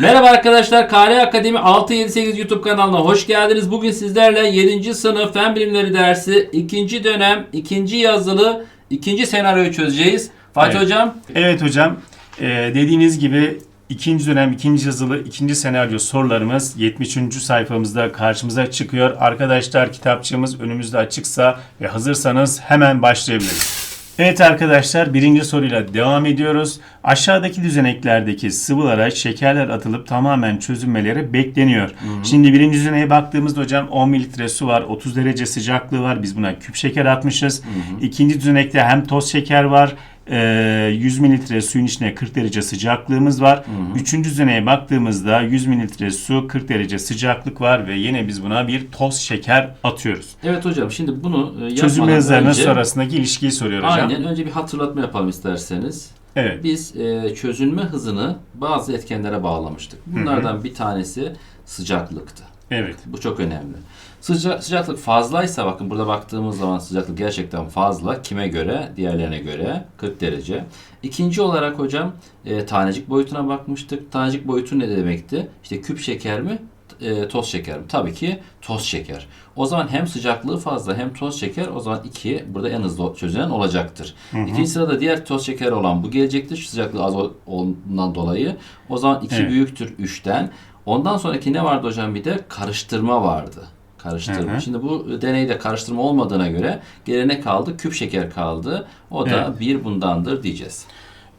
Merhaba arkadaşlar. KR Akademi 678 YouTube kanalına hoş geldiniz. Bugün sizlerle 7. sınıf Fen Bilimleri dersi 2. dönem 2. yazılı 2. senaryoyu çözeceğiz. Fatih Evet. Hocam Evet hocam, e, dediğiniz gibi ikinci dönem, ikinci yazılı, ikinci senaryo sorularımız 73. sayfamızda karşımıza çıkıyor. Arkadaşlar kitapçığımız önümüzde açıksa ve hazırsanız hemen başlayabiliriz. Evet arkadaşlar birinci soruyla devam ediyoruz. Aşağıdaki düzeneklerdeki sıvılara şekerler atılıp tamamen çözünmeleri bekleniyor. Şimdi birinci düzeneye baktığımızda hocam 10 mililitre su var, 30 derece sıcaklığı var. Biz buna küp şeker atmışız. İkinci düzenekte hem toz şeker var, ee, 100 mililitre suyun içine 40 derece sıcaklığımız var. Üçüncü düzeneye baktığımızda 100 mililitre su 40 derece sıcaklık var ve yine biz buna bir toz şeker atıyoruz. Evet hocam şimdi bunu e, Çözünme yapmadan hızlarının sonrasındaki ilişkiyi soruyor hocam. aynen önce bir hatırlatma yapalım isterseniz. Evet. Biz e, çözünme hızını bazı etkenlere bağlamıştık. Bunlardan bir tanesi sıcaklıktı. Evet. Bu çok önemli. Sıca, sıcaklık fazlaysa bakın burada baktığımız zaman sıcaklık gerçekten fazla. Kime göre? Diğerlerine göre 40 derece. İkinci olarak hocam e, tanecik boyutuna bakmıştık. Tanecik boyutu ne demekti? İşte küp şeker mi? e, toz şeker mi? Tabii ki toz şeker. O zaman hem sıcaklığı fazla hem toz şeker o zaman 2 burada en hızlı çözülen olacaktır. İkinci sırada diğer toz şeker olan bu gelecektir. Şu sıcaklığı az ol- olduğundan dolayı. O zaman 2 Evet. büyüktür 3'ten. Ondan sonraki ne vardı hocam bir de karıştırma vardı. Karıştırma. Hı hı. Şimdi bu deneyde karıştırma olmadığına göre geriye kaldı? Küp şeker kaldı. O da Evet. bir bundandır diyeceğiz.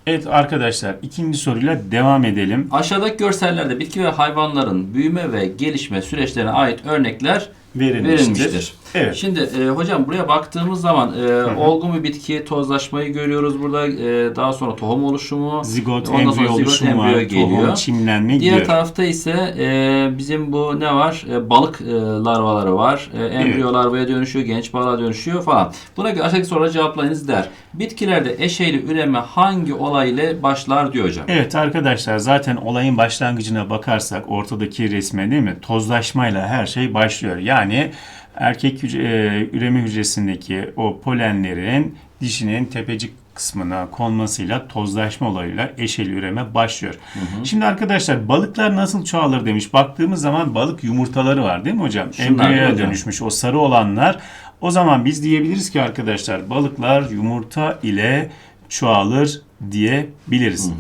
Evet arkadaşlar ikinci soruyla devam edelim. Aşağıdaki görsellerde bitki ve hayvanların büyüme ve gelişme süreçlerine ait örnekler Verilmiştir. verilmiştir. Evet. Şimdi e, hocam buraya baktığımız zaman e, olgun bir bitki tozlaşmayı görüyoruz burada. E, daha sonra tohum oluşumu. Zigot, Ondan sonra embriyo zigot, oluşumu embriyo var, geliyor. tohum, çimlenme Diğer gidiyor. tarafta ise e, bizim bu ne var? E, balık e, larvaları var. E, embriyo Evet. larvaya dönüşüyor, genç balığa dönüşüyor falan. Buna göre aşağıdaki sorulara cevaplayınız der. Bitkilerde eşeyli üreme hangi olay ile başlar diyor hocam. Evet arkadaşlar zaten olayın başlangıcına bakarsak ortadaki resme değil mi? Tozlaşmayla her şey başlıyor. Yani erkek hüc- e, üreme hücresindeki o polenlerin dişinin tepecik kısmına konmasıyla tozlaşma olayıyla eşeli üreme başlıyor. Şimdi arkadaşlar balıklar nasıl çoğalır demiş. Baktığımız zaman balık yumurtaları var değil mi hocam? Embriyoya dönüşmüş o sarı olanlar. O zaman biz diyebiliriz ki arkadaşlar balıklar yumurta ile çoğalır diyebiliriz.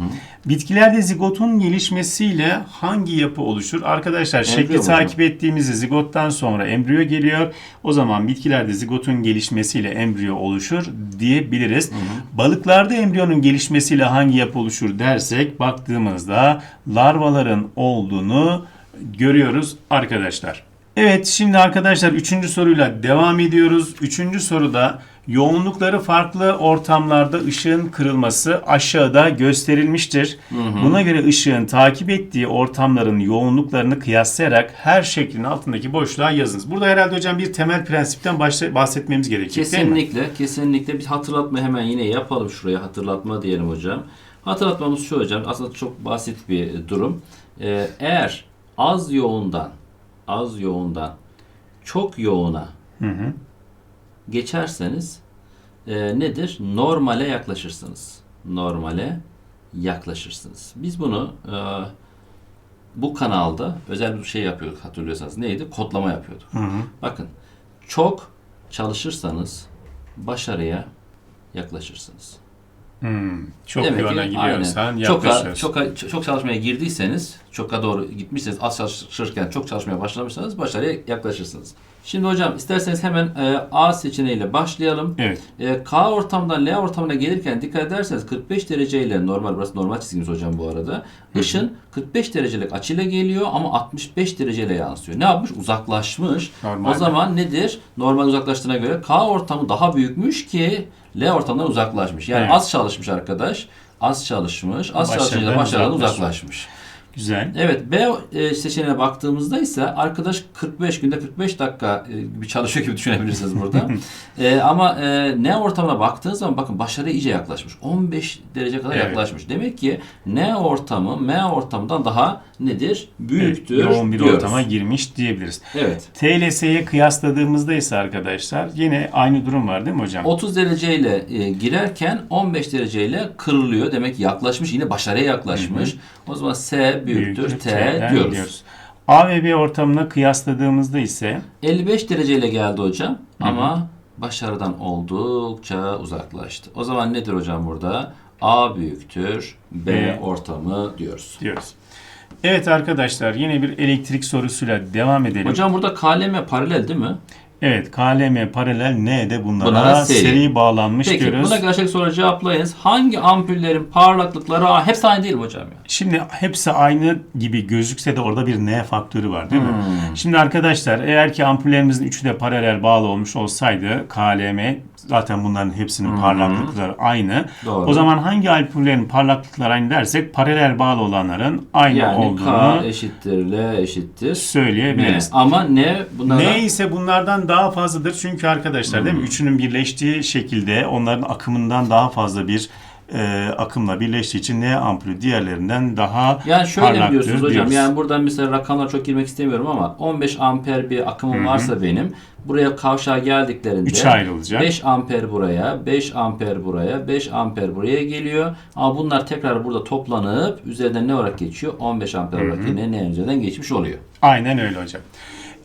Bitkilerde zigotun gelişmesiyle hangi yapı oluşur? Arkadaşlar şekli Embriyo mu takip ettiğimizde zigottan sonra embriyo geliyor. O zaman bitkilerde zigotun gelişmesiyle embriyo oluşur diyebiliriz. Balıklarda embriyonun gelişmesiyle hangi yapı oluşur dersek baktığımızda larvaların olduğunu görüyoruz arkadaşlar. Evet şimdi arkadaşlar üçüncü soruyla devam ediyoruz. Üçüncü soruda yoğunlukları farklı ortamlarda ışığın kırılması aşağıda gösterilmiştir. Buna göre ışığın takip ettiği ortamların yoğunluklarını kıyaslayarak her şeklin altındaki boşluğa yazınız. Burada herhalde hocam bir temel prensipten bahsetmemiz mi? Kesinlikle, kesinlikle bir hatırlatma hemen yine yapalım şuraya hatırlatma diyelim hocam. Hatırlatmamız şu hocam aslında çok basit bir durum. Ee, eğer az yoğundan az yoğundan çok yoğuna geçerseniz e, nedir? Normale yaklaşırsınız. Normale yaklaşırsınız. Biz bunu e, bu kanalda özel bir şey yapıyorduk hatırlıyorsanız. Neydi? Kodlama yapıyorduk. Bakın çok çalışırsanız başarıya yaklaşırsınız. Hmm, çok Demek ki yoğuna gidiyorsan aynen. Çok, yaklaşıyorsun. çok, çok çalışmaya girdiyseniz, çoka doğru gitmişseniz, az çalışırken çok çalışmaya başlamışsanız başarıya yaklaşırsınız. Şimdi hocam isterseniz hemen e, A seçeneğiyle başlayalım. Evet. E, K ortamdan L ortamına gelirken dikkat ederseniz 45 dereceyle normal burası normal çizgimiz hocam bu arada. Işın 45 derecelik açıyla geliyor ama 65 dereceyle yansıyor. Ne yapmış? Uzaklaşmış. Normal. O zaman nedir? Normal uzaklaştığına göre K ortamı daha büyükmüş ki L ortamdan uzaklaşmış. Yani Evet. az çalışmış arkadaş. Az çalışmış. Az çalışınca da Başarıdan başarıdan uzaklaşmış. uzaklaşmış. Güzel. Evet B e, seçeneğine baktığımızda ise arkadaş 45 günde 45 dakika e, gibi çalışıyor gibi düşünebilirsiniz burada. E, ama e, N ortamına baktığınız zaman bakın başarıya iyice yaklaşmış. 15 derece kadar Evet. yaklaşmış. Demek ki N ortamı M ortamından daha nedir? Büyüktür Yoğun bir diyoruz. ortama girmiş diyebiliriz. Evet. TLS'ye kıyasladığımızda ise arkadaşlar yine aynı durum var değil mi hocam? 30 dereceyle e, girerken 15 dereceyle kırılıyor. Demek ki yaklaşmış yine başarıya yaklaşmış. O zaman S, Büyüktür T T'den diyoruz. A ve B ortamına kıyasladığımızda ise 55 dereceyle geldi hocam ama başarıdan oldukça uzaklaştı. O zaman nedir hocam burada? A büyüktür B, B. ortamı diyoruz. diyoruz. Evet arkadaşlar yine bir elektrik sorusuyla devam edelim. Hocam burada KLM paralel değil mi? Evet KLM paralel N de bunlara, Bunlara seri. seri. bağlanmış Peki diyoruz. buna gerçek soru cevaplayınız. Hangi ampullerin parlaklıkları A- hepsi aynı değil mi hocam ya? Şimdi hepsi aynı gibi gözükse de orada bir N faktörü var değil mi? Hmm. Şimdi arkadaşlar eğer ki ampullerimizin üçü de paralel bağlı olmuş olsaydı KLM zaten bunların hepsinin parlaklıkları aynı. Hmm. Doğru. O zaman hangi ampullerin parlaklıkları aynı dersek paralel bağlı olanların aynı Yani olduğunu K eşittir L eşittir ne? söyleyebiliriz. Ama ne bunlara Ne ise bunlardan daha fazladır çünkü arkadaşlar değil mi? Üçünün birleştiği şekilde onların akımından daha fazla bir e, akımla birleştiği için ne ampulü diğerlerinden daha Yani şöyle parlaktır biliyorsunuz hocam. diyoruz. Yani buradan mesela rakamlara çok girmek istemiyorum ama 15 amper bir akımım varsa benim buraya kavşağa geldiklerinde Üçe ayrılacak. 5 amper buraya, 5 amper buraya, 5 amper buraya geliyor. Ama bunlar tekrar burada toplanıp üzerinden ne olarak geçiyor? 15 amper olarak yine ne üzerinden geçmiş oluyor. Aynen öyle hocam.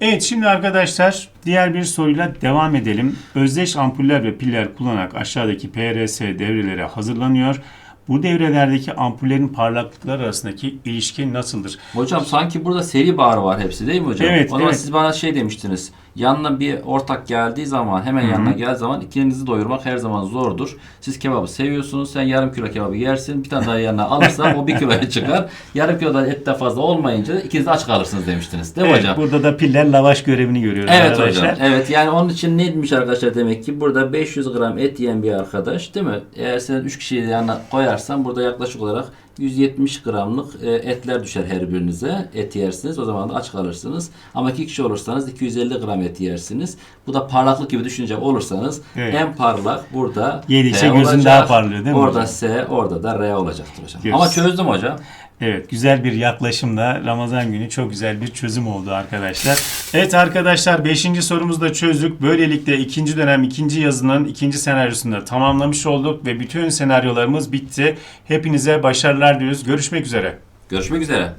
Evet şimdi arkadaşlar diğer bir soruyla devam edelim. Özdeş ampuller ve piller kullanarak aşağıdaki PRS devreleri hazırlanıyor. Bu devrelerdeki ampullerin parlaklıkları arasındaki ilişki nasıldır? Hocam sanki burada seri bağır var hepsi değil mi hocam? Evet, O zaman evet. siz bana şey demiştiniz. Yanına bir ortak geldiği zaman hemen yanına geldiği zaman ikinizi doyurmak her zaman zordur. Siz kebabı seviyorsunuz. Sen yarım kilo kebabı yersin. Bir tane daha yanına alırsan o bir kiloya çıkar. Yarım kilodan et de fazla olmayınca ikiniz de aç kalırsınız demiştiniz. Değil mi Evet, hocam? burada da piller lavaş görevini görüyoruz Evet arkadaşlar. hocam. Evet yani onun için neymiş arkadaşlar demek ki burada 500 gram et yiyen bir arkadaş değil mi? Eğer sen 3 kişiyi yanına koyarsan burada yaklaşık olarak 170 gramlık e, etler düşer her birinize. Et yersiniz. O zaman da aç kalırsınız. Ama 2 kişi olursanız 250 gram et yersiniz. Bu da parlaklık gibi düşünecek olursanız Evet. en parlak burada Yedikçe gözün olacak. daha parlıyor değil mi Orada hocam? S, orada da R olacaktır hocam. Görürüz. Ama çözdüm hocam. Evet güzel bir yaklaşımla Ramazan günü çok güzel bir çözüm oldu arkadaşlar. Evet arkadaşlar 5. sorumuzu da çözdük. Böylelikle ikinci dönem ikinci yazının ikinci senaryosunu da tamamlamış olduk ve bütün senaryolarımız bitti. Hepinize başarılar diliyoruz. Görüşmek üzere. Görüşmek üzere.